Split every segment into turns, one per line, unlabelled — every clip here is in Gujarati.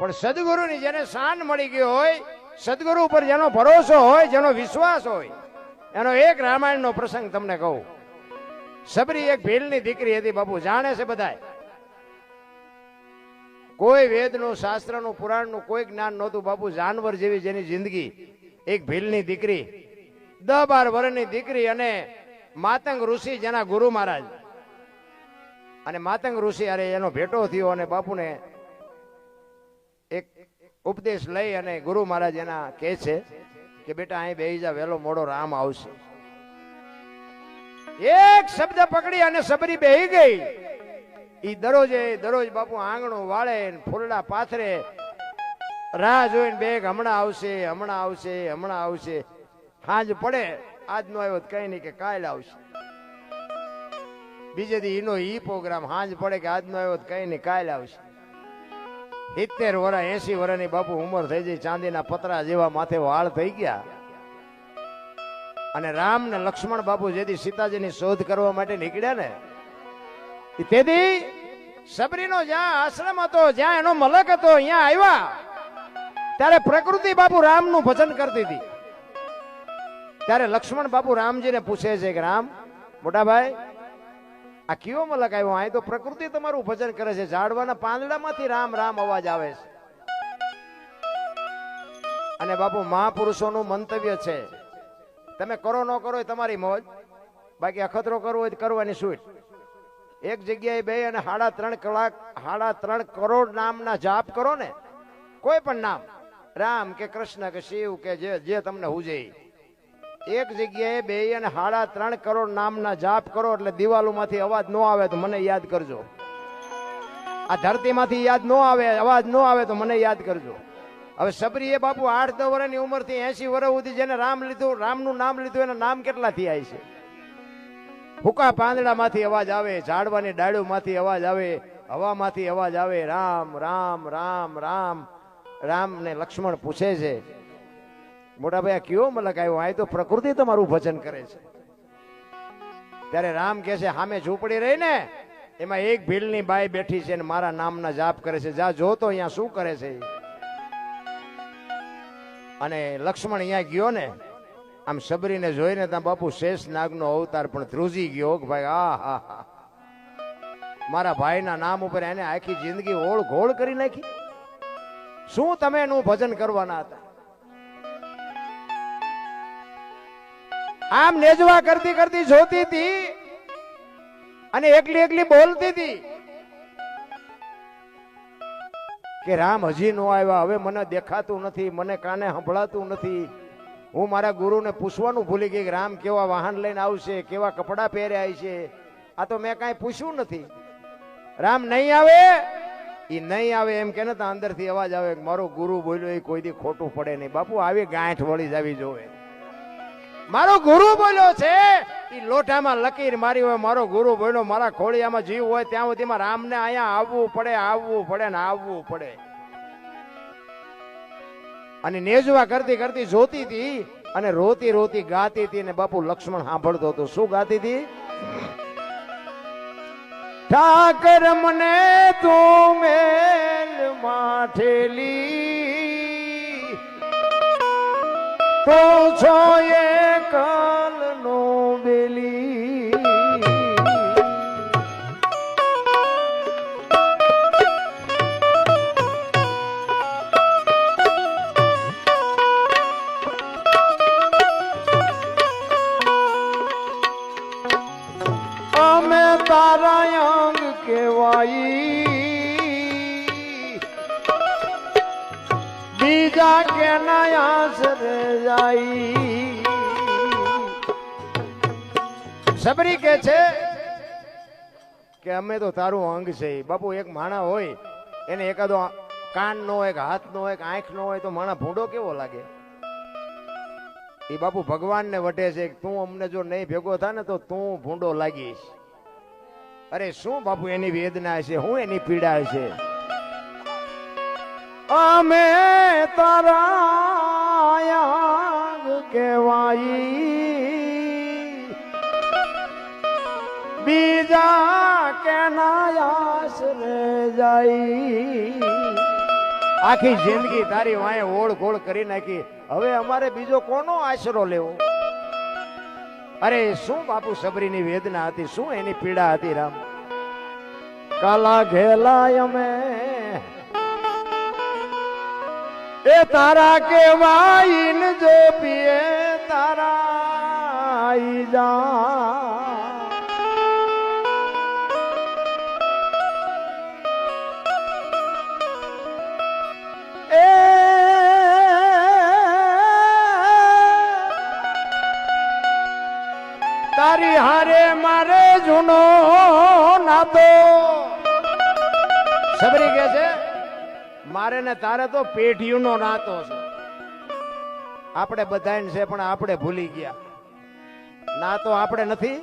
પણ સદગુરુની જેને શાન મળી ગયો હોય, સદગુરુ ઉપર જેનો ભરોસો હોય, જેનો વિશ્વાસ હોય, એનો એક રામાયણનો પ્રસંગ તમને કહું. સબરી એક ભીલની દીકરી હતી, બાપુ, જાણે છે બધાય. કોઈ વેદનું, શાસ્ત્રનું, પુરાણનું કોઈ જ્ઞાન નહોતું, બાપુ, જાનવર જેવી જેની જિંદગી એક ભીલની દીકરી દ બાર વર્ષની દીકરી અને માતંગ ઋષિ જેના ગુરુ મહારાજ. અને માતંગ ઋષિ અરે એનો ભેટો થયો અને બાપુને એક ઉપદેશ લઈ અને ગુરુ મહારાજ એના કહે છે કે બેટા, અહીં બેહી જા, વહેલો મોડો રામ આવશે. એક શબ્દ પકડી અને સબરી બેહી ગઈ. ઈ દરરોજે, દરરોજ બાપુ આંગણું વાળે ફૂલડા પાથરે રાહ જોઈને બેગ હમણાં આવશે હમણાં આવશે હમણાં આવશે. હાજ પડે આજ નો આવ્યો કઈ નહીં કે કાલ આવશે. બીજે દી એનો ઈ પ્રોગ્રામ સાંજ પડે કે આજ નો આવ્યો કઈ નહીં, કાલ આવશે. સિત્તેર વર્ષ એસી વર્ષની બાપુ ઉંમર થઈ ગઈ, ચાંદીના પતરા જેવા માથે વાળ થઈ ગયા. અને રામ ને લક્ષ્મણ બાપુ જેથી સીતાજીની શોધ કરવા માટે નીકળ્યા ને તેથી સબરીનો જ્યાં આશ્રમ હતો, જ્યાં એનો મલક હતો, અહીંયા આવ્યા. ત્યારે પ્રકૃતિ બાપુ રામનું ભજન કરતી હતી. ત્યારે લક્ષ્મણ બાપુ રામજીને પૂછે છે કે, રામ, મોટા ભાઈ આ કયો લગાવ્યો અહીં તો પ્રકૃતિ તમારું ભજન કરે છે. ઝાડવાના પાંદડામાંથી રામ રામ અવાજ આવે છે. અને બાપુ, મહાપુરુષોનું મંતવ્ય છે. તમે કરો ન કરો તમારી મોજ. બાકી અખતરો કરવો હોય કરવાની છૂટ એક જગ્યાએ બે અને સાડા ત્રણ કલાક સાડા ત્રણ કરોડ નામના જાપ કરો ને. કોઈ પણ નામ. રામ કે કૃષ્ણ કે શિવ કે જે જે તમને હુજે. એક જગ્યાએ બે અને સાડા ત્રણ કરોડ નામના જાપ કરો એટલે દિવાલોમાંથી અવાજ ન આવે તો મને યાદ કરજો. આ ધરતીમાંથી યાદ ન આવે, અવાજ ન આવે તો મને યાદ કરજો. હવે સબરીએ બાપુ આઠ દસ વર્ષની ઉંમરથી એસી વર્ષ સુધી જેને રામ લીધું, રામનું નામ લીધું, એના નામ કેટલા થયા છે? હુકા પાંદડામાંથી અવાજ આવે, ઝાડવાની ડાળીમાંથી અવાજ આવે, હવામાંથી અવાજ આવે, રામ રામ રામ રામ. રામ ને લક્ષ્મણ પૂછે છે મોટા ભાઈ આ કયો મલક આવ્યો? આ તો પ્રકૃતિ તમારું ભજન કરે છે. ત્યારે રામ કહે છે સામે ઝૂંપડી રહી ને, એમાં એક ભીલની બાઈ બેઠી છે ને મારા નામના જાપ કરે છે. જા જોતો અહીંયા શું કરે છે અને લક્ષ્મણ અહીંયા ગયો ને, આમ સબરીને જોઈને ત્યાં બાપુ શેષ નાગનો અવતાર પણ ધ્રુજી ગયો. ભાઈ, આ હા હા મારા ભાઈના નામ ઉપર એને આખી જિંદગી ઓળ ઘોળ કરી નાખી. શું તમે એનું ભજન કરવાના હતા? આમ નેજવા કરતી કરતી જોતી હતી અને એકલી એકલી બોલતી હતી કે રામ હજી નો આવ્યા, હવે મને દેખાતું નથી, મને કાને સંભળાતું નથી. હું મારા ગુરુને પૂછવાનું ભૂલી ગઈ કે રામ કેવા વાહન લઈને આવશે, કેવા કપડાં પહેર્યા છે. આ તો મેં કાંઈ પૂછ્યું નથી. રામ નહીં આવે? એ નહીં આવે એમ કે ને તો અંદરથી અવાજ આવે મારો ગુરુ બોલ્યો એ કોઈ દી ખોટું પડે નહીં. બાપુ, આવી ગાંઠ વળી જવી જોવે. મારો ગુરુ બોલ્યો છે એ લોટામાં લકીર મારી હોય, મારો ગુરુ બોલ્યો, મારા ખોળિયામાં જીવ હોય, ત્યાં સુધીમાં રામને અહીંયા આવવું પડે આવવું પડે ને આવવું પડે. અને નેજવા કરતી કરતી જોતી હતી અને રોતી રોતી ગાતી હતી ને બાપુ લક્ષ્મણ સાંભળતો હતો. શું ગાતી હતી? ઠાકર મને તું મેલ માઠેલી. તો છો એ કાલ નો બેલી. અમે તારા અંગ કેવાઈ બીજા કે આશરે જાય. સબરી કે છે કે અમે તો તારું અંગ છે. બાપુ, એક માણા હોય, એને એકાદો કાન નો હોય હાથ નો હોય આંખ નો હોય, તો માણા ભૂંડો કેવો લાગે? એ બાપુ ભગવાનને વટે છે તું અમને જો નહીં ભેગો થાય ને તો તું ભૂંડો લાગીશ. અરે શું બાપુ એની વેદના છે? હું એની પીડા છે? અમે તારા અંગ બીજા કેના આખી જિંદગી તારી વાંહે ઓળ ગોળ કરી નાખી. હવે અમારે બીજો કોનો આશરો લેવો? અરે, શું બાપુ સબરીની વેદના હતી? શું એની પીડા હતી, રામ? કાલા ઘેલા અમે. એ તારા કેવાઈન જો પીએ, તારા જા. તારી હારે મારે જૂનો નાતો. સબરી કે છે, મારે ને તારે તો પેઢીઓનો નાતો છે. આપણે બધાને છે, પણ આપણે ભૂલી ગયા. નાતો આપણે નથી.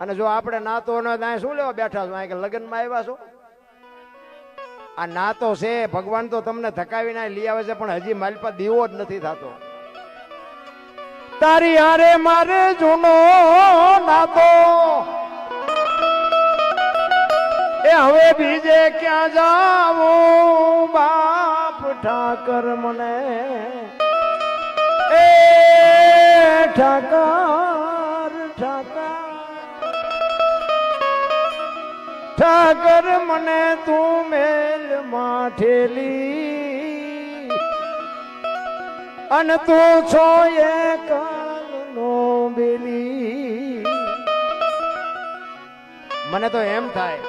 અને જો આપણે નાતો ન ત્યાં શું લેવા બેઠા છો? કે લગ્નમાં આવ્યા છો? આ નાતો છે, ભગવાન તો તમને થકાવીને લઈ આવે છે, પણ હજી મારી પાસે દીવો જ નથી થતો. તારી હારે મારે જૂનો નાતો. એ હવે બીજે ક્યાં જાવું બાપ ઠાકર મને. એ ઠાકર ઠાકર. ઠાકર મને તું મેલ માઠેલી. અને તું છો એ મને તો એમ થાય,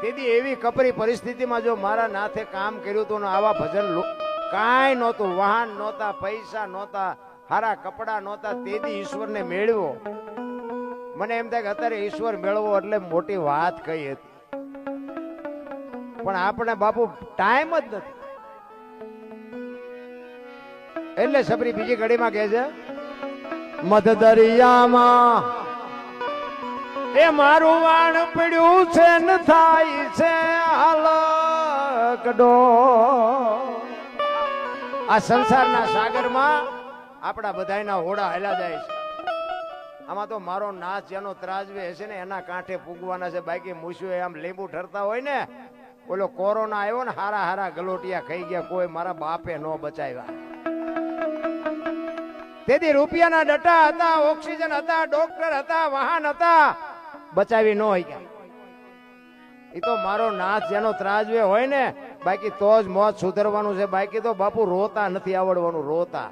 તેથી એવી કપરી પરિસ્થિતિમાં જો મારા નાથે કામ કર્યું હતું આવા ભજન કાંઈ નહોતું, વાહન નહોતા, પૈસા નહોતા, હારા કપડા નહોતા, તેથી ઈશ્વરને મેળવ્યો. મને એમ થાય કે અત્યારે ઈશ્વર મેળવો એટલે મોટી વાત કહી હતી. પણ આપણે બાપુ ટાઈમ જ નથી. એટલે સબરી બીજી ઘડીમાં કહે છે મધ દરિયામાં એ મારું વાણ પડ્યું છે, ને થાય છે, હાલકડો. આ સંસારના સાગરમાં આપણા બધાયના હોડા હેલા જાય છે. આમાં તો મારો નાચ જેનો ત્રાજવે હશે ને, એના કાંઠે પૂગવાના છે. બાકી મૂસ્યું આમ લીંબુ ઠરતા હોય ને, ઓલો કોરોના આવ્યો ને, હારા હારા ગલોટિયા ખાઈ ગયા, કોઈ મારા બાપે ન બચાવ્યા. તેથી રૂપિયાના ડટા હતા, ઓક્સિજન હતા, ડોક્ટર હતા, વાહન હતા બચાવી ન હોય એ તો મારો નાથ જેનો ત્રાજવે હોય ને, બાકી તો જ મોત સુધરવાનું છે. બાકી તો બાપુ રોતા નથી, આવડવાનું, રોતા.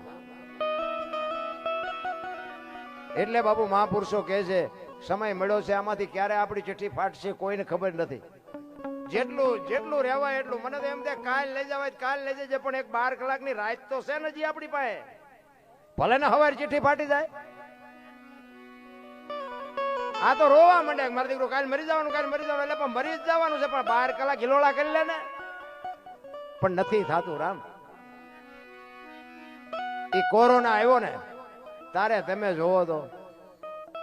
એટલે બાપુ મહાપુરુષો કહે છે, સમય મળ્યો છે આમાંથી ક્યારે આપણી ચિઠ્ઠી ફાટશે કોઈને ખબર નથી. જેટલું જેટલું રહેવાય એટલું. મને તો એમ કે કાલ લઈ જવાય, કાલ લઈ જજે, પણ એક બાર કલાકની રાત તો છે ને જી આપણી પાસે. ભલે ને હવે ચિઠ્ઠી ફાટી જાય. આ તો રોવા માંડે મારો દીકરો કાલ મરી જવાનું, કાલ મરી જવાનું. એટલે પણ મરી જ જવાનું છે, પણ બાર કલાક હિલોળા કરી લે ને. પણ નથી થતું, રામ. એ કોરોના આવ્યો ને, તારે તમે જોવો તો,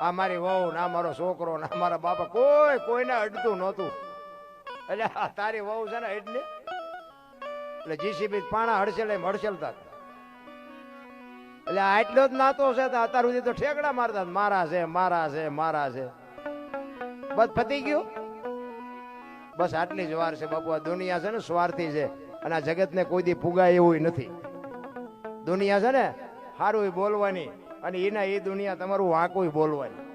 આ મારી વહુ ના મારો છોકરો ના મારા બાપા કોઈ, કોઈને અડતું નહોતું. એટલે તારી વહુ છે ને એટલે એટલે જીસીબી પાણા હડસેલ હડસેલતા. એટલે આટલો જ નાતો છે અત્યાર સુધી તો ઠેકડા મારતા મારા છે મારા છે મારા છે. બસ પતી ગયું? બસ આટલી જ વાર છે બાપુ. આ દુનિયા છે ને સ્વાર્થી છે અને આ જગતને કોઈ દી પુગાય એવું નથી. દુનિયા છે ને સારું બોલવાની અને એના એ દુનિયા તમારું વાંકું બોલવાની.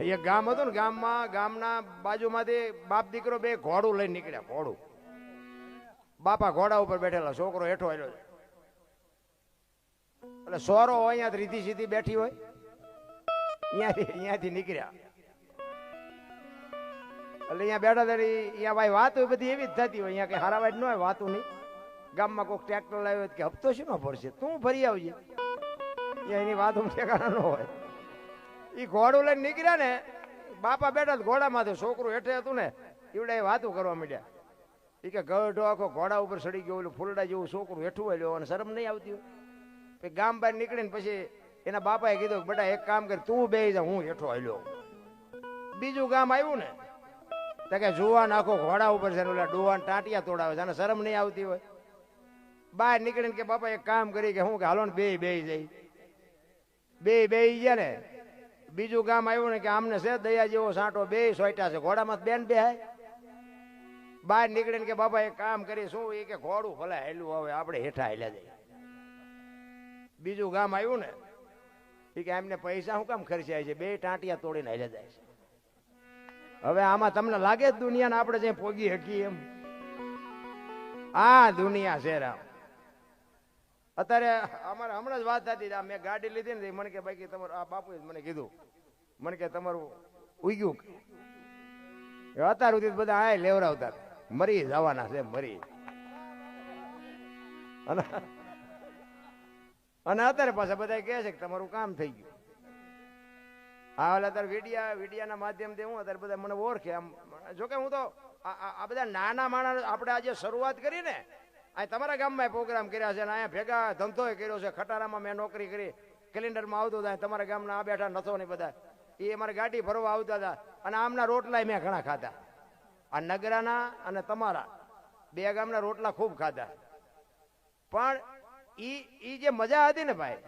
એક ગામ હતું ને ગામમાં, ગામના બાજુમાંથી બાપ દીકરો બે ઘોડું લઈને નીકળ્યા, ઘોડું. બાપા ઘોડા ઉપર બેઠેલા, છોકરો હેઠો આવ્યો એટલે સોરો અહીંયા રીધી સીધી બેઠી હોય. અહીંયાથી અહીંયાથી નીકળ્યા. એટલે અહીંયા બેઠા ત્યારે અહીંયા ભાઈ વાતો બધી એવી જ થતી હોય. અહીંયા કઈ હારા વાટ ન હોય, વાતું નહીં. ગામમાં કોઈક ટ્રેક્ટર લાવ્યો હોય કે, હપ્તો શું ભરશે? તું ભરી આવજે. અહીંયા એની વાત ઠેકાણા ન હોય. એ ઘોડું લઈને નીકળ્યા ને, બાપા બેઠા ઘોડામાંથી છોકરું હેઠે હતું ને એવડે વાતું કરવા માંડ્યા. એ કે ગઢો આખો ઘોડા ઉપર સડી ગયો, ઓલું ફૂલડા જેવું છોકરું હેઠું હોય અને શરમ નહીં આવતી હોય. ગામ બહાર નીકળીને પછી એના બાપાએ કીધું બેટા, એક કામ કર, તું બે જા, હું હેઠો હાલ્યો બીજું ગામ આવ્યું ને, તો કે જુવાન આખો ઘોડા ઉપર છે ઓલા ડોવાન ટાંટિયા તોડાવે છે, અને શરમ નહીં આવતી હોય. બહાર નીકળીને કે બાપા, એક કામ કરી કે હું કે હાલો ને બે બે જઈ. બે બે ગયા ને, બીજું ગામ આવ્યું ને કે આમને છે દયા જેવો સાંટો બે સોયટા છે, ઘોડામાં બેન બે બહાર નીકળીને કે બાપા, એક કામ કરી, શું એ કે ઘોડું ભલે હેલું હવે આપણે હેઠા હેલ્યા જઈએ બીજું ગામ આવ્યું ને એ એમને પૈસા શું કામ ખર્ચાય છે? બે ટાંટિયા તોડીને હેલ્યા જાય છે. હવે આમાં તમને લાગે જ દુનિયાને આપણે જે પોગી શકીએ એમ? આ દુનિયા છે રામ. અત્યારે અમારે હમણાં જ વાત થતી હતી, મેં ગાડી લીધી ને મને કે બાકી તમારું આ બાપુએ મને કીધું. મને કે તમારું ઉગ્યું અત્યાર સુધી બધા આ લેવરાવતા મરી જવાના છે મરી. અને અને અત્યારે પાછા બધા કહે છે કે તમારું કામ થઈ ગયું. હા, એટલે અત્યારે વિડિયા, વિડિયાના માધ્યમથી હું અત્યારે બધા મને ઓળખે. આમ, જોકે હું તો આ- બધા નાના માણસ આપણે આજે શરૂઆત કરી ને આ તમારા ગામમાં પ્રોગ્રામ કર્યા છે અને અહીંયા ભેગા ધંધો કર્યો છે. ખટારામાં મેં નોકરી કરી, કેલેન્ડરમાં આવતો હતા તમારા ગામના આ બેઠા નથો નહીં બધા. એ અમારે ગાડી ભરવા આવતા હતા અને આમના રોટલા મેં ઘણા ખાધા. આ નગરાના અને તમારા બે ગામના રોટલા ખૂબ ખાધા. પણ ઈ ઈ જે મજા હતી ને ભાઈ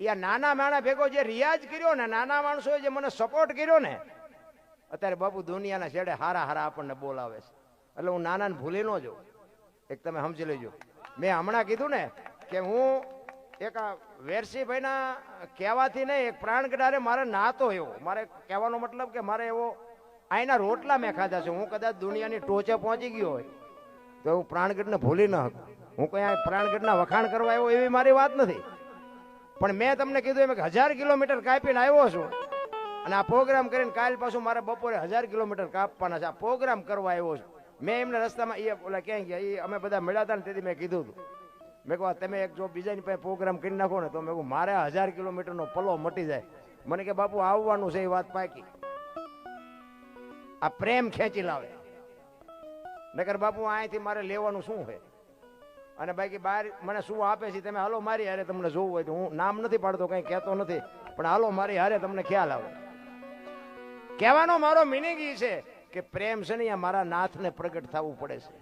એ આ નાના માણા ભેગો જે રિયાઝ કર્યો ને, નાના માણસોએ જે મને સપોર્ટ કર્યો ને, અત્યારે બાપુ દુનિયાના છેડે હારા હારા આપણને બોલાવે છે. એટલે હું નાનાને ભૂલી ન જાઉં. એક તમે સમજી લેજો. મેં હમણાં કીધું ને કે હું એક વેરસીભાઈના કહેવાથી નહીં, એક પ્રાણ કઢારે મારે નાતો એવો. મારે કહેવાનો મતલબ કે મારે એવો આઈના રોટલા મેં ખાધા છે. હું કદાચ દુનિયાની ટોચે પહોંચી ગયો હોય, તો હું પ્રાણગઢને ભૂલી ન શકું. હું કઈ પ્રાણગઢના વખાણ કરવા આવ્યો એવી મારી વાત નથી. પણ મેં તમને કીધું એમ કે હજાર કિલોમીટર કાપીને આવ્યો છું અને આ પ્રોગ્રામ કરીને કાલ પાછું મારે બપોરે હજાર કિલોમીટર કાપવાના છે. આ પ્રોગ્રામ કરવા આવ્યો છું. મેં એમને રસ્તામાં એ ઓલા ક્યાંય ગયા એ અમે બધા મળ્યા હતા ને તેથી મેં કીધું હતું. મેં કહું તમે એક જો બીજાની પાસે પ્રોગ્રામ કરી નાખો ને તો મેં કહું મારે હજાર કિલોમીટરનો પલો મટી જાય. મને કે, બાપુ, આવવાનું છે એ વાત પાકી. આ પ્રેમ ખેંચી લાવે. નગર બાપુ અહીંથી મારે લેવાનું શું છે? અને બાકી બહાર મને શું આપે છે તમે હાલો મારી હારે તમને જોવું હોય તો હું નામ નથી પાડતો, કંઈ કહેતો નથી. પણ હાલો મારી હારે તમને ખ્યાલ આવે. કહેવાનો મારો મિનિંગ એ છે કે પ્રેમ છે ને મારા નાથને પ્રગટ થવું પડે છે.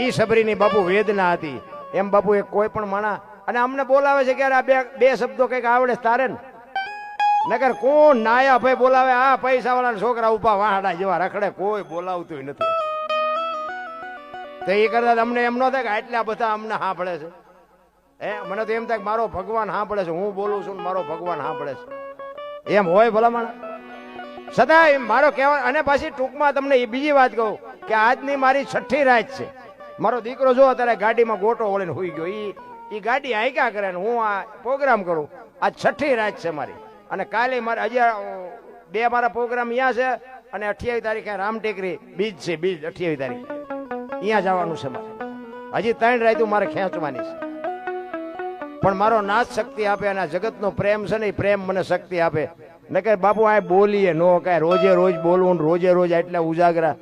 ઈ સબરીની બાપુ વેદના હતી. એમ બાપુ એ કોઈ પણ માણા અને અમને બોલાવે છે ક્યારે આ બે બે શબ્દો કંઈક આવડે તારે ને? નગર કોણ નાયા ભાઈ બોલાવે? આ પૈસા વાળા છોકરા ઊભા વાહડા જેવા રખડે, કોઈ બોલાવતું નથી. તો એ કરતા અમને એમ ન થાય કે આટલા બધા અમને સાંભળે છે. એ મને તો એમ થાય મારો ભગવાન સાંભળે છે. હું બોલું છું મારો ભગવાન સાંભળે છે. એમ હોય ભલામણ સદાય મારો કહેવા અને પાછી ટૂંકમાં તમને એ બીજી વાત કહું કે આજની મારી છઠ્ઠી રાત છે. મારો દીકરો જો અત્યારે ગાડીમાં ગોટો વળીને હોઈ ગયો. ઈ એ ગાડી હાઈકા કરે ને હું આ પ્રોગ્રામ કરું. આ છઠ્ઠી રાત છે મારી. અને કાલે મારે હજી બે મારા પ્રોગ્રામ અહીંયા છે. અને અઠ્યાવીસ તારીખે રામટેકરી બીજ છે, બીજ, અઠ્યાવીસ તારીખ. અહીંયા જવાનું છે મારે. હજી ત્રણ રાયતું મારે ખેંચવાની છે. પણ મારો નાથ શક્તિ આપે અને જગતનો પ્રેમ છે ને એ પ્રેમ મને શક્તિ આપે. નકર બાપુ, આ બોલીએ, નો કાંઈ રોજે રોજ બોલવું ને રોજે રોજ એટલે ઉજાગરા.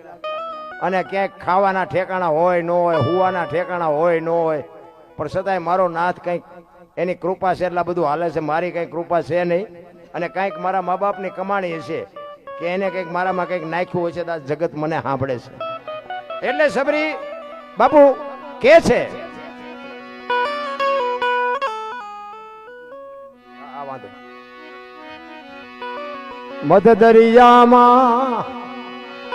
અને ક્યાંક ખાવાના ઠેકાણા હોય, ન હોય, હુવાના ઠેકાણા હોય, ન હોય. પણ છતાંય મારો નાથ કંઈક એની કૃપા છે એટલા બધું હાલે છે. મારી કંઈ કૃપા છે નહીં. અને કંઈક મારા મા બાપની કમાણી છે કે એને કંઈક મારામાં કંઈક નાખ્યું છે તો જગત મને સાંભળે છે. એટલે સબરી બાપુ કે છે? મધ દરિયામાં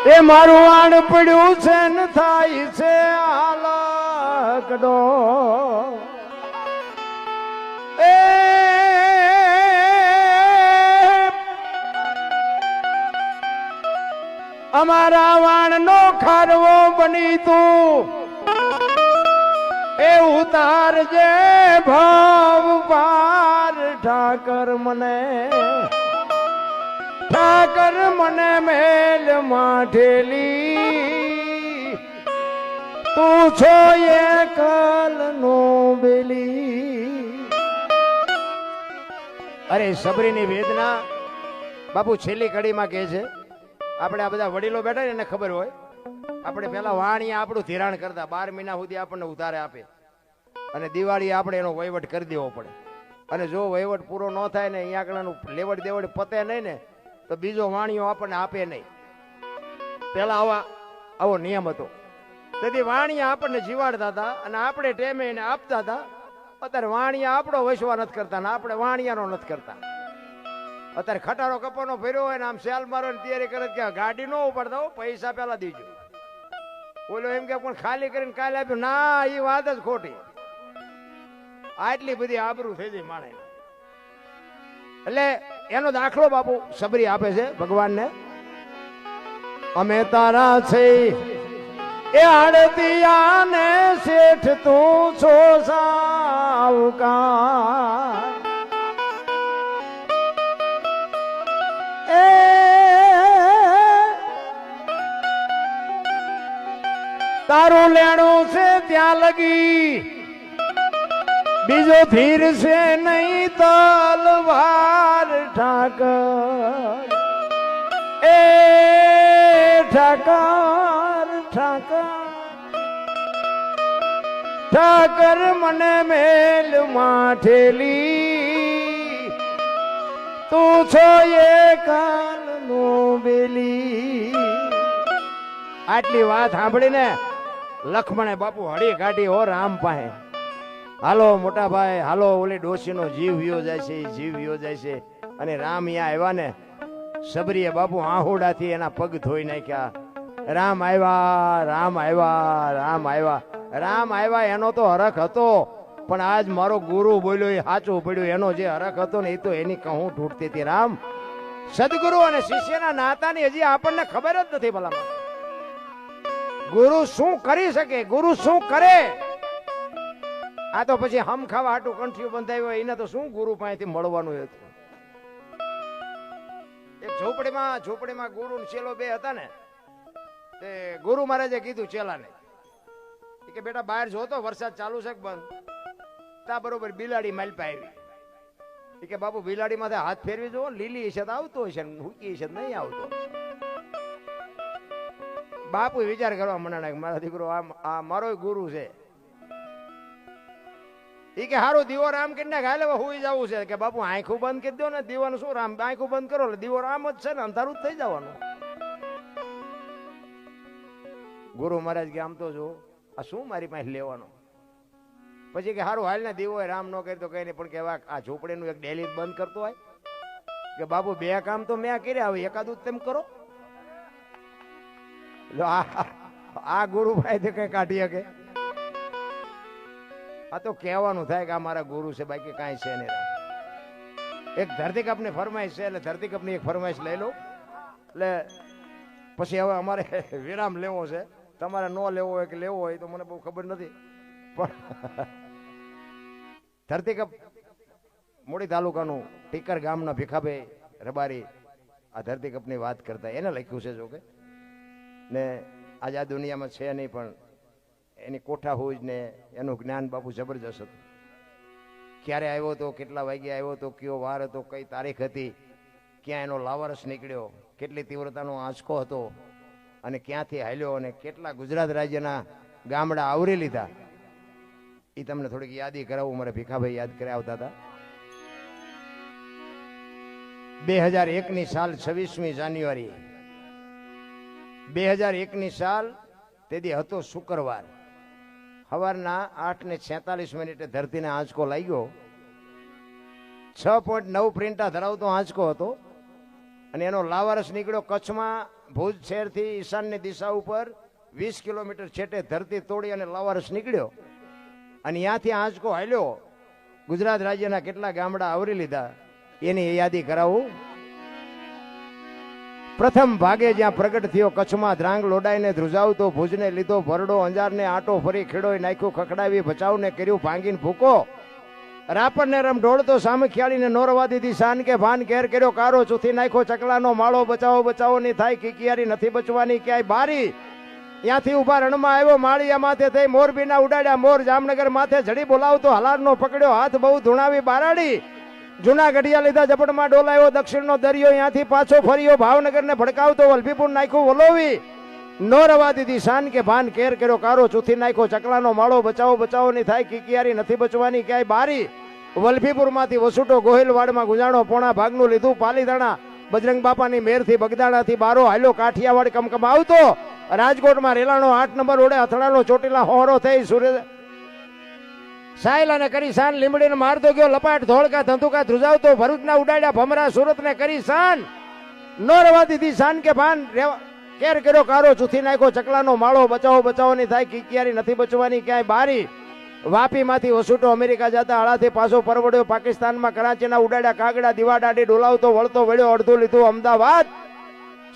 એ મારું આણ પડ્યું છે ને થાય છે હાલકડો અમારા વાણનો ખારવો બની તું. એ ઉતારજે ભાવ પાર, ઠાકર મને. ઠાકર મને મેલ માઠેલી. તું છો એ કાલ નો બેલી. અરે, સબરીની વેદના બાપુ છેલ્લી કડીમાં કહે છે આપણે આ બધા વડીલો બેઠા ને એને ખબર હોય. આપણે પેલા વાણિયા આપણું ધિરાણ કરતા, બાર મહિના સુધી આપણને ઉધારે આપે. અને દિવાળી આપણે એનો વહીવટ કરી દેવો પડે. અને જો વહીવટ પૂરો ન થાય ને, અહીંયા આગળનું લેવડ દેવડ પતે નહીં ને, તો બીજો વાણીઓ આપણને આપે નહીં. પેલા આવા, આવો નિયમ હતો. તેથી વાણિયા આપણને જીવાડતા હતા અને આપણે ટેમે એને આપતા હતા. અત્યારે વાણિયા આપણો વસવા નથી કરતા ને આપણે વાણિયાનો નથી કરતા. અત્યારે ખટારો કપાનો ફેર્યો હોય ને આમ સેલ મારો તૈયારી કરે કે ગાડી નો ઉપાડતા પૈસા પેલા દીજો. બોલો એમ કે પણ ખાલી કરીને કાલે આપ્યું. ના એ વાત જ ખોટી. આટલી બધી આબરૂ થઈ ગઈ માણે એટલે એનો દાખલો બાપુ સબરી આપે છે ભગવાનને. અમે તારા છે. એ આડતિયા ને શેઠ તું છો સાવકાર તારું લેણું છે ત્યાં લગી. બીજો ધીર છે નહીં તલવાર ઠાકર. એ ઠાકર ઠાકર. ઠાકર મને મેલ માઠેલી. તું છો એ કાલ નો બેલી આટલી વાત સાંભળીને લખમણે બાપુ હળી કાઢી હો રામ પાસે. હાલો મોટા ભાઈ, હાલો ઓલી ડોશીનો જીવ વિયો જાય છે જીવ વિયો જાય છે. અને રામ અહીંયા આવ્યા ને, સબરીએ બાપુ આહુડાથી એના પગ ધોઈ નાખ્યા. રામ આવ્યા રામ આવ્યા રામ આવ્યા. રામ આવ્યા એનો તો હરખ હતો, પણ આજ મારો ગુરુ બોલ્યો એ સાચું પડ્યું. એનો જે હરખ હતો ને એ તો એની કહું તૂટતી હતી. રામ, સદગુરુ અને શિષ્યના નાતાની હજી આપણને ખબર જ નથી ભલામાં ગુરુ શું કરી શકે? ગુરુ શું કરે? આ તો પછી હમ ખાવા હાટું કંઠિયું બંધાયું એને તો શું ગુરુ પાસેથી મળવાનું હતું? એક ઝોપડીમાં ઝોપડીમાં ગુરુ ચેલો બે હતા ને, તે ગુરુ મહારાજે કીધું ચેલાને કે બેટા બહાર જોતો વરસાદ ચાલુ છે બંધ? તા બરોબર બિલાડી માલ આવી. કે બાપુ બિલાડી માથે હાથ ફેરવી જુઓ લીલી છે તો આવતો હશે હુકી છે નહીં આવતો. બાપુ વિચાર કરવા મનાણા કે દીકરો આમ આ મારો ગુરુ છે. એ કે સારું દીવો રામ કરીને હાલે, હવે હુઈ જવું છે. કે બાપુ, આંખું બંધ કરી દો ને, દીવાનું શું રામ? આંખું બંધ કરો, એટલે દીવો રામ જ છે ને, અંધારું જ થઈ જવાનું. ગુરુ મહારાજ કે, આમ તો જો, આ શું મારી પાસે લેવાનો? પછી કે સારું હાલ ને દીવો રામ નો કરી તો કઈ નહીં, પણ કેવા આ ઝોપડીનું એક ડેલી બંધ કરતો હોય. કે બાપુ, બે કામ તો મેં કર્યા, હવે એકાદું તેમ કરો. આ ગુરુભાઈ થી કઈ કાઢી શકે. આ તો કહેવાનું થાય કે આ મારા ગુરુ છે, બાકી કાંઈ છે નહીં એક ધરતીકપની ફરમાઈશ છે, એટલે ધરતીકપની એક ફરમાઈશ લઈ લો. એટલે પછી હવે અમારે વિરામ લેવો છે. તમારે ન લેવો હોય કે લેવો હોય તો મને બહુ ખબર નથી. પણ ધરતીકપ મોડી તાલુકાનું ટીકર ગામના ભીખાભાઈ રબારી આ ધરતીકપની વાત કરતા. એને લખ્યું છે જોકે. ને આજ આ દુનિયામાં છે નહીં, પણ એની કોઠા હોય ને, એનું જ્ઞાન બાપુ જબરજસ્ત હતું. ક્યારે આવ્યો હતો કેટલા વાગ્યે આવ્યો હતો કયો વાર હતો, કઈ તારીખ હતી, ક્યાં એનો લાવારસ નીકળ્યો, કેટલી તીવ્રતાનો આંચકો હતો, અને ક્યાંથી હાલ્યો, અને કેટલા ગુજરાત રાજ્યના ગામડા આવરી લીધા એ તમને થોડીક યાદી કરાવું, મારે ભીખાભાઈ યાદ કરાવતા હતા. બે હજાર એકની સાલ છવ્વીસમી જાન્યુઆરી બે હજાર એકની સાલ, તેથી હતો શુક્રવાર. સવારના આઠ ને છેતાલીસ મિનિટે ધરતીને આંચકો લાગ્યો. છ પોઈન્ટ નવ પ્રિન્ટા ધરાવતો આંચકો હતો. અને એનો લાવારસ નીકળ્યો કચ્છમાં, ભુજ શહેરથી ઈશાનની દિશા ઉપર. વીસ કિલોમીટર છેટે ધરતી તોડી અને લાવારસ નીકળ્યો. અને ત્યાંથી આંચકો હાલ્યો. ગુજરાત રાજ્યના કેટલા ગામડા આવરી લીધા, એની યાદી કરાવું. પ્રથમ ભાગે જ્યાં પ્રગટ થયો કચ્છમાં ધ્રાંગ લોડાઈને ધ્રુજાવતો, ભુજને લીધો ભરડો અંજારને આટો ફરી ખેડોય નાખ્યું, ખખડાવી, બચાવને કર્યું, ભાંગીને ભૂકો. રાપણને રમ ઢોળતો સામખિયાળીને નોરવા દીધી શાન કે ભાન ઘેર કર્યો, કારો ચૂથી નાખ્યો, ચકલાનો માળો બચાવો બચાવો, નહીં થાય કિકિયારી નથી બચવાની, ક્યાંય બારી. ત્યાંથી ઊભા રણમાં આવ્યો, માળિયા માથે થઈ, મોરબીના ઉડાડ્યા, મોર જામનગર માથે જડી બોલાવતો, હલારનો પકડ્યો, હાથ બહુ ધૂણાવી, બારાડી. જૂના ગઢિયા લીધા ઝપટમાં ડોલાયો દક્ષિણનો દરિયો ત્યાંથી પાછો ફર્યો, ભાવનગરને ભડકાવતો વલભીપુર નાખ્યું વલોવી. નો રવા દીધી શાન કે ભાન, કેર કર્યો કારો, ચૂથી નાખ્યો ચકલાનો માળો, બચાવો બચાવો નહીં થાય કિકિયારી, નથી બચવાની ક્યાંય બારી. વલભીપુરમાંથી વસુટો ગોહિલવાડમાં ગુજાણો, પોણા ભાગનું લીધું પાલીતાણા બજરંગ બાપાની મેરથી બગદાણાથી બારો હાલ્યો કાઠિયાવાડ કમકમ આવતો રાજકોટમાં રેલાનો આઠ નંબર ઓડે અથડાનો ચોટીલા હોરો થઈ સુરે સાયલાને કરી શાન લીમડીને મારતો ગયો, લપાટ, ધોળકા, ધંધુકા, ધ્રુજાવતો, ભરૂચના ઉડાડ્યા, ભમરા સુરતને કરી શાન નો રવા દીધી શાન કે ભાન રેવા કેર કર્યો, કારો ચૂથી નાખ્યો, ચકલાનો માળો બચાવો બચાવો ની થાય કિકિયારી નથી બચવાની, ક્યાંય બારી. વાપીમાંથી વસૂટો અમેરિકા જતા, આળાથી પાછો પરવડ્યો, પાકિસ્તાનમાં કરાચીના ઉડાડ્યા, કાગડા, દીવા દાઢી, ડોલાવતો, વળતો, વળ્યો, અડધું લીધું, અમદાવાદ.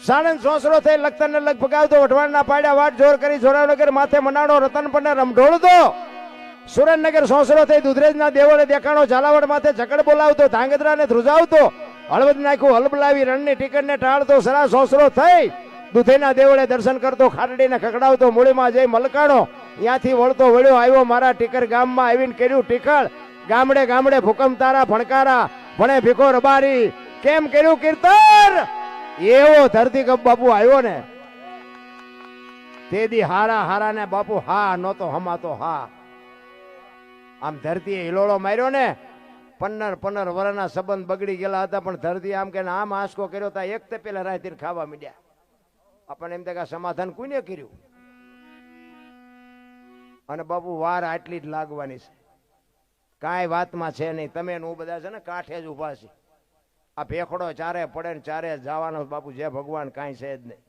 સાણંદ સોસરો થઈ, લખતરને લગ ભગાવતો વઢવાણના પાડ્યા, વાટ જોર કરી, જોરાવનગર માથે મનાડો રતન પણ રમઢોળતો. સુરેન્દ્રનગર સોસરોથી દુધરેજના દેવળે દેખાણો ઝાલાવાડ માથે ઝકડ બોલાવતો ધાંગધ્રાને ધ્રુજાવતો. હળવદ નાખ્યું હલબલાવી રણની ટિકટને ટાળતો સરા સોસરો થઈ દુધેના દેવળે દર્શન કરતો, ખાટડીને ખકડાવતો મૂળીમાં જઈ મલકાણો. ત્યાંથી વળતો વળ્યો, આવ્યો મારા ટીકર ગામમાં આવીને કર્યું ટીકળ ગામડે ગામડે ભૂકંપ તારા ભણકારા, ભણે ભીખો રબારી. કેમ કર્યું કીર્તન? એવો ધરતી બાપુ આવ્યો ને. તે દી હારા હારા ને બાપુ હા નહોતો, હમાતો હા. આમ ધરતીએ હિલોળો માર્યો ને પંદર પંદર વર્ષના સંબંધ બગડી ગયેલા હતા, પણ ધરતી આમ કે આમ આંસકો કર્યો હતા એક તે પેલા રાતે ખાવા મીડ્યા. આપણને એમ કે સમાધાન કોઈને કર્યું? અને બાપુ વાર આટલી જ લાગવાની છે. કાંઈ વાતમાં છે નહીં. તમે હું બધા છે ને કાંઠે જ ઊભા છે આ ભેખડો ચારે પડે ને ચારે જવાનો બાપુ. જે ભગવાન કાંઈ છે જ નહીં.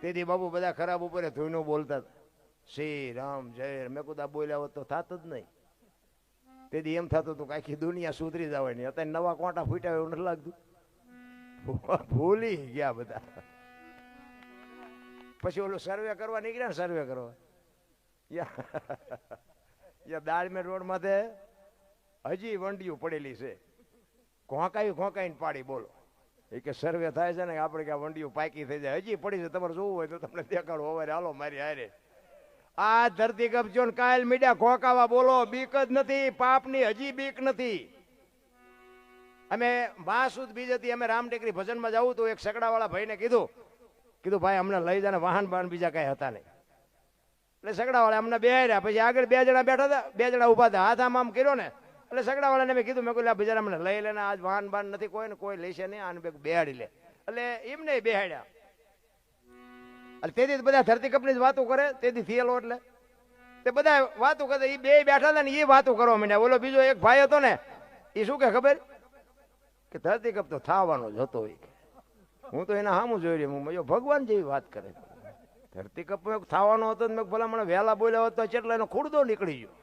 તેથી બાપુ બધા ખરાબ ઉપર ધોઈનું બોલતા હતા. શ્રી રામ જય મેં કુદા બોલ્યા હોત તો થાત જ નહીં. તેથી એમ થતું હતું કે આખી દુનિયા સુધરી જવાય નહીં અત્યારે નવા કોટા ફૂટ્યા એવું નથી લાગતું. ભૂલી ગયા બધા. પછી ઓલું સર્વે કરવા નીકળ્યા ને સર્વે કરવા. યા દાળમેર રોડ માથે હજી વંડિયું પડેલી છે. ઘોંકાઈ ખોંકાઈને પાડી, બોલો. એ કે સર્વે થાય છે ને આપણે કે વંડિયું પાકી થઈ જાય. હજી પડી છે. તમારે જોવું હોય તો તમને દેખાડો. હવે હાલો મારી હારે. આ ધરતી કપજો ને કાયલ મીડિયા ખોકાવા બોલો, બીક જ નથી, પાપની હજી બીક નથી. અમે મહાસુદ બીજ હતી અમે રામટેકરી ભજનમાં જવું તો એક સકડાવાળા ભાઈને કીધું કીધું, ભાઈ, અમને લઈ જાય વાહન બાહન બીજા કઈ હતા નહીં. એટલે સગડાવાળા અમને બે રહ્યા પછી આગળ બે જણા બેઠા હતા, બે જણા ઊભા હતા, હાથ આમ આમ કર્યો ને, એટલે સગડાવાળાને મેં કીધું, મેં કહ્યું બિચારા મને લઈ લેને આજ વાહન બાન નથી, કોઈ ને કોઈ લેશે નહીં, આને બે બેહાડી લે. એટલે એમને બેહાડ્યા. એટલે તેથી બધા ધરતી કપની જ વાતો કરે, તેથી થયેલો એટલે. તે બધા વાતો કરે એ બે બેઠા હતા ને એ વાતો કરવા માંડ્યા. ઓલો બીજો એક ભાઈ હતો ને એ શું કે ખબર? કે ધરતી કપ તો થવાનો જ હતો એ હું તો એના સામું જોઈ રહ્યો, હું ભગવાન જેવી વાત કરે. ધરતી કપ થવાનો હતો મેં ભલા મને વહેલા બોલ્યા હોત તો કેટલા એનો ખૂડદો નીકળી ગયો.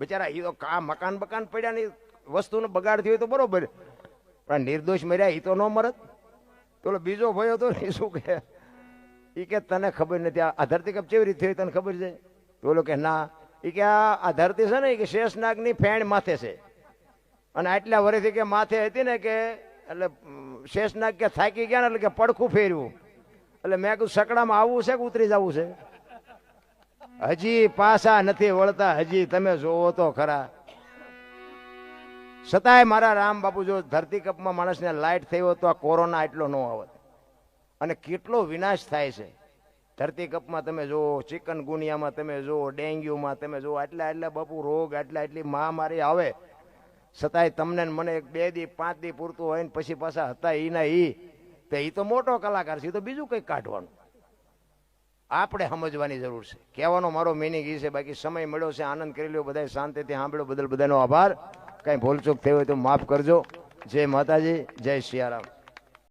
બિચારા એ તો કા મકાન બકાન પડ્યા ને વસ્તુનો બગાડ થયો તો બરોબર. પણ નિર્દોષ મર્યા એ તો ન મરત. તો બીજો ભય હતો ને શું કે એ કે તને ખબર નથી, આ ધરતી કપ કેવી રીતે થઈ તને ખબર છે? બોલો કે, ના. એ કે, આ ધરતી છે ને કે શેષનાગની ફેણ માથે છે. અને આટલા વર્ષથી કે માથે હતી ને કે, એટલે શેષનાગ કે થાકી ગયા ને, એટલે કે પડખું ફેર્યું એટલે મેં કહ્યું સકડામાં આવવું છે કે ઉતરી જવું છે? હજી પાછા નથી વળતા, હજી તમે જોવો તો ખરા. છતાંય મારા રામ બાપુ જો ધરતી કપમાં માણસને લાઈટ થઈ હોત તો આ કોરોના એટલો ન આવત. અને કેટલો વિનાશ થાય છે. ધરતી કપમાં તમે જુઓ, ચિકન ગુનિયામાં તમે જુઓ, ડેન્ગ્યુમાં તમે જુઓ, આટલા આટલા બાપુ રોગ, આટલા આટલી મહામારી આવે. છતાંય તમને મને એક બે દી, પાંચ દી પૂરતું હોય ને પછી પાછા હતા એ ના ઈ. તો એ તો મોટો કલાકાર છે એ તો બીજું કંઈક કાઢવાનું. આપણે સમજવાની જરૂર છે. કહેવાનો મારો મિનિંગ એ છે, બાકી સમય મળ્યો છે, આનંદ કરી લ્યો બધાએ શાંતિથી સાંભળ્યો બદલ બધાનો આભાર. કાંઈ ભૂલચૂક થઈ હોય તો માફ કરજો. જય માતાજી, જય સિયારામ